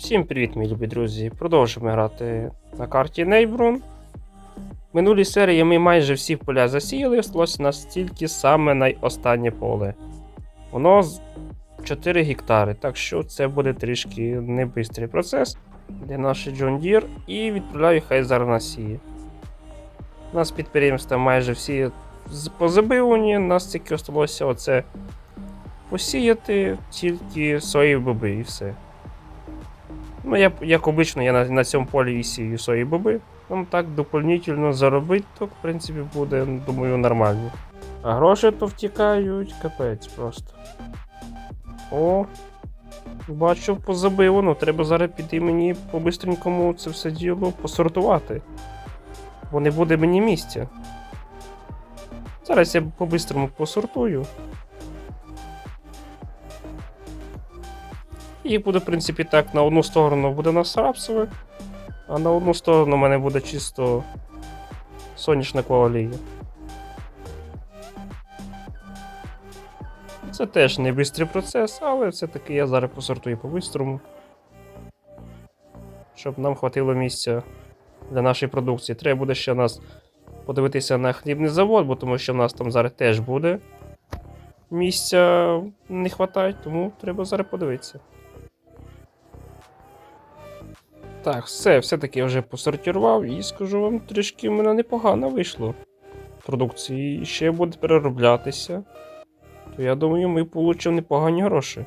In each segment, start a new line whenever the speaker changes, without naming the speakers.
Всім привіт, мої любі друзі! Продовжуємо грати на карті Neighborhood. В минулій серії ми майже всі поля засіяли, осталося у нас тільки саме найостаннє поле. Воно з 4 гектари, так що це буде трішки небистрий процес. Де наш John Deere і відправляю хай зараз на сіє. У нас підприємства майже всі позабивані, нас тільки осталося оце посіяти тільки свої боби і все. Ну, я, як обично, я на, на цьому полі і сію свої боби. Ну так доповнительно заробити, то в принципі буде, думаю, нормально. А гроші то втікають, капець просто. О, бачу, позабив, ну треба зараз піти мені по-бистренькому це все діло посортувати. Бо не буде мені місця. Зараз я по-бистрому посортую. І буде, в принципі, так, на одну сторону буде нас рапсове, а на одну сторону у мене буде чисто соняшникова олія. Це теж не швидкий процес, але все-таки я зараз посортую по-бистрому. Щоб нам хватило місця для нашої продукції. Треба буде ще нас подивитися на хлібний завод, бо тому що в нас там зараз теж буде місця не вистачає, тому треба зараз подивитися. Так, все, все-таки я вже посортував і скажу вам, трішки в мене непогано вийшло продукції. Ще буде перероблятися. То я думаю, ми получимо непогані гроші.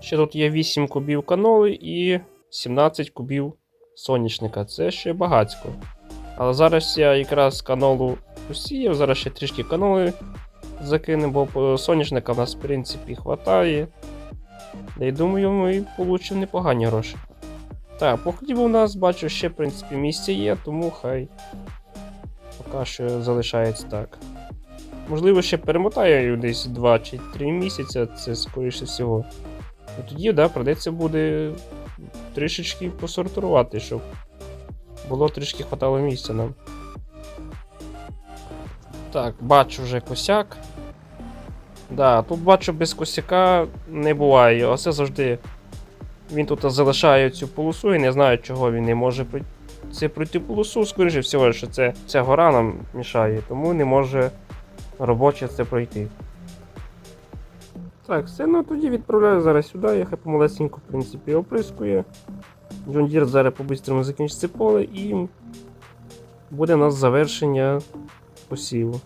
Ще тут є 8 кубів каноли і 17 кубів соняшника. Це ще багацько. Але зараз я якраз канолу посіяв, зараз ще трішки каноли закинемо, бо по- соняшника в нас, в принципі. Да й думаю, ми получимо непогані гроші. Так, по у нас бачу, ще, в принципі, місце є, тому хай поки що залишається так. Можливо, ще перемотаю десь 2 чи 3 місяці, це скоріше всього. І тоді, да, придеться буде трішечки посортувати, щоб було трішки хватало місця нам. Так, бачу вже косяк. Да, тут бачу без косяка не буває. Оце завжди він тут залишає цю полосу і не знаю, чого він не може це пройти полосу. Скоріше всього, що це ця гора нам мішає, тому не може робоче це пройти. Так, все, ну тоді відправляю зараз сюди, я хай помалесенько, в принципі, оприскує. Джон Дір зараз по-бистрому закінчить це поле і буде у нас завершення посіву.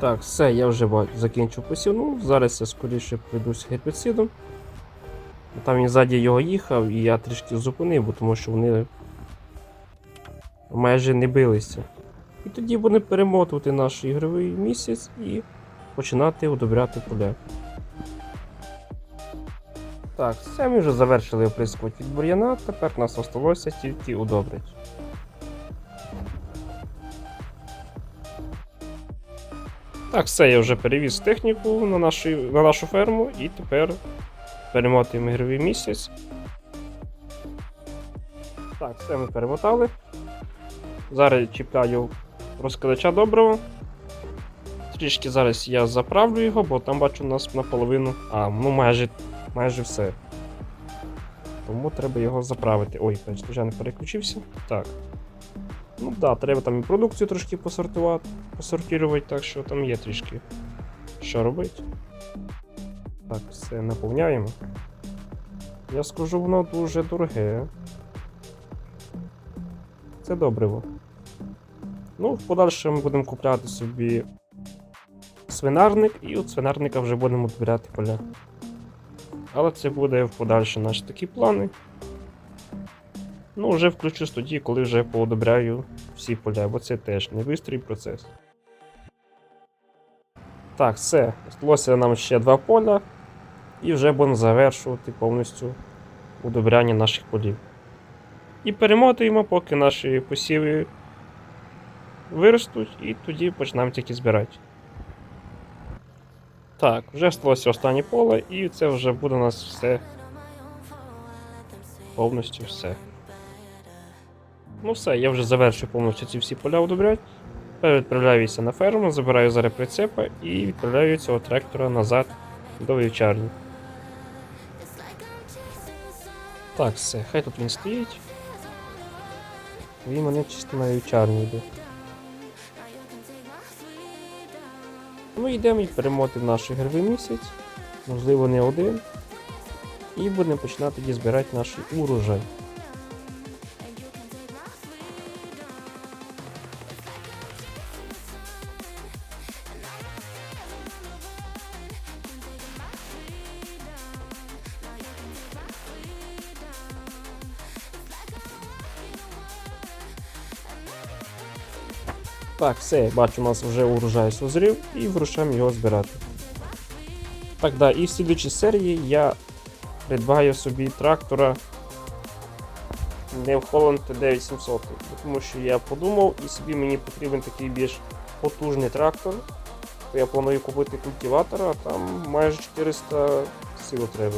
Так, все, я вже закінчив посівну. Зараз я скоріше пройдусь гербіцидом. Там він ззаді його їхав, і я трішки зупинив, бо тому що вони майже не билися. І тоді будемо перемотувати наш ігровий місяць і починати удобряти поля. Так, все ми вже завершили оприскувати від бур'яна, тепер нас залишилося тільки удобрити. Так, все, я вже перевіз техніку на нашу, на нашу ферму і тепер перемотуємо ігровий місяць. Так, все ми перемотали. Зараз чіпляю розкладача доброго. Трішки зараз я заправлю його, бо там бачу у нас наполовину. А, ну майже, майже все. Тому треба його заправити. Ой, вже не переключився. Так. Ну так, да, треба там і продукцію трошки посортувати, посортувати, так що там є трішки. Що робити? Так, все наповняємо. Я скажу, воно дуже дороге. Це добриво. Ну, в подальшому ми будемо купляти собі свинарник, і от свинарника вже будемо збирати поля. Але це буде в подальшому наші такі плани. Ну, вже включусь тоді, коли вже поодобряю всі поля, бо це теж не бистрий процес. Так, все. Осталося нам ще два поля, і вже будемо завершувати повністю удобряння наших полів. І перемотуємо, поки наші посіви виростуть, і тоді почнемо тільки збирати. Так, вже сталося останнє поле, і це вже буде у нас все. Повністю все. Ну все, я вже завершив повністю ці всі поля удобрять. Відправляюся на ферму, забираю зараз прицепа і відправляю цього трактора назад до вівчарні. Так, все, хай тут він стоїть. Він мене чисто на вівчарню йде. Ну йдемо і перемотимо наш ігровий місяць, можливо, не один. І будемо починати тоді збирати наш урожай. Так, все, бачу, у нас вже урожай созрів і вирушаємо його збирати. Так, да, і в слідчій серії я придбаю собі трактора не в Holland T9700, тому що я подумав і собі мені потрібен такий більш потужний трактор. Я планую купити культиватора, а там майже 400 сил треба.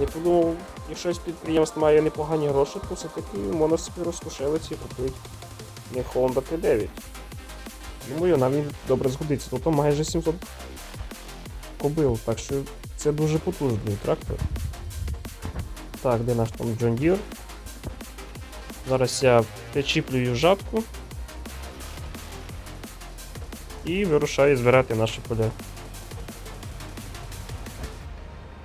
Я подумав, якщо підприємство має непогані гроші, то все-таки можна собі розкошелиці купити не Honda T9. Думаю, нам він добре згодиться. Тобто майже 700 кобил, так що це дуже потужний трактор. Так, де наш там John Deere? Зараз я причіплюю жатку і вирушаю збирати наші поля.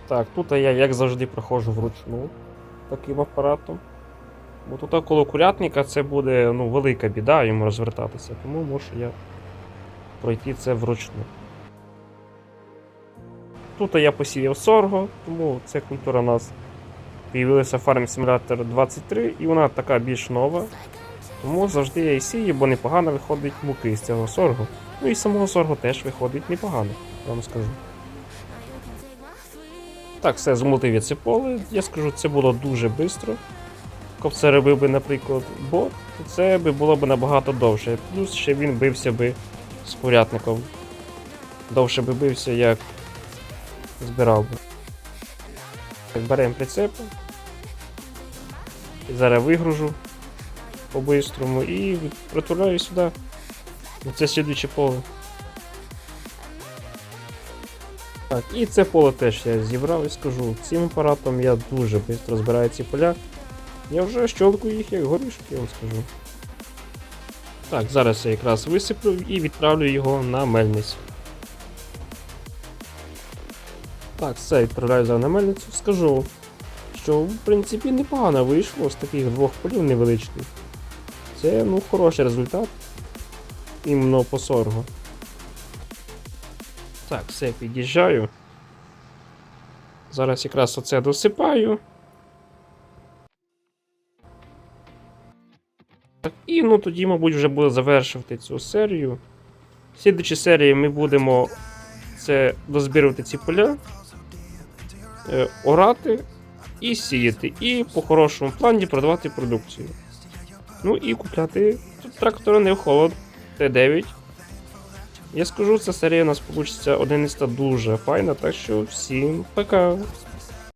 Так, тут я, як завжди, проходжу вручну таким апаратом. Бо тут коло курятника це буде ну, велика біда йому розвертатися, тому можу я пройти це вручну. Тут я посіяв сорго, тому ця культура у нас з'явилася Farm Simulator 23 і вона така більш нова. Тому завжди я і сію, бо непогано виходить муки з цього соргу. Ну і самого соргу теж виходить непогано, вам скажу. Так, все, змутив я це. Я скажу, це було дуже швидко. Це робив би, наприклад, бот, то це би було б набагато довше. Плюс ще він бився би з курятником. Довше би бився, як збирав би. Беремо прицепи. Зараз вигружу по-бистрому і притуляю сюди. Це слідуюче поле. Так, і це поле теж я зібрав і скажу, цим апаратом я дуже швидко збираю ці поля. Я вже щелкую їх як горішки, я вам скажу. Так, зараз я якраз висиплю і відправлю його на мельницю. Так, все, відправляю зараз на мельницю. Скажу, що в принципі непогано вийшло з таких двох полів невеличких. Це ну, хороший результат. Іменно по соргу. Так, все, під'їжджаю. Зараз якраз оце досипаю. Ну тоді, мабуть, вже буде завершувати цю серію. В слідчій серії ми будемо це дозбирувати ці поля, е, орати і сіяти, і по хорошому плані продавати продукцію. Ну і купляти тут трактори не в холод Т9. Я скажу, ця серія у нас вийде 11 дуже файна, так що всім пока.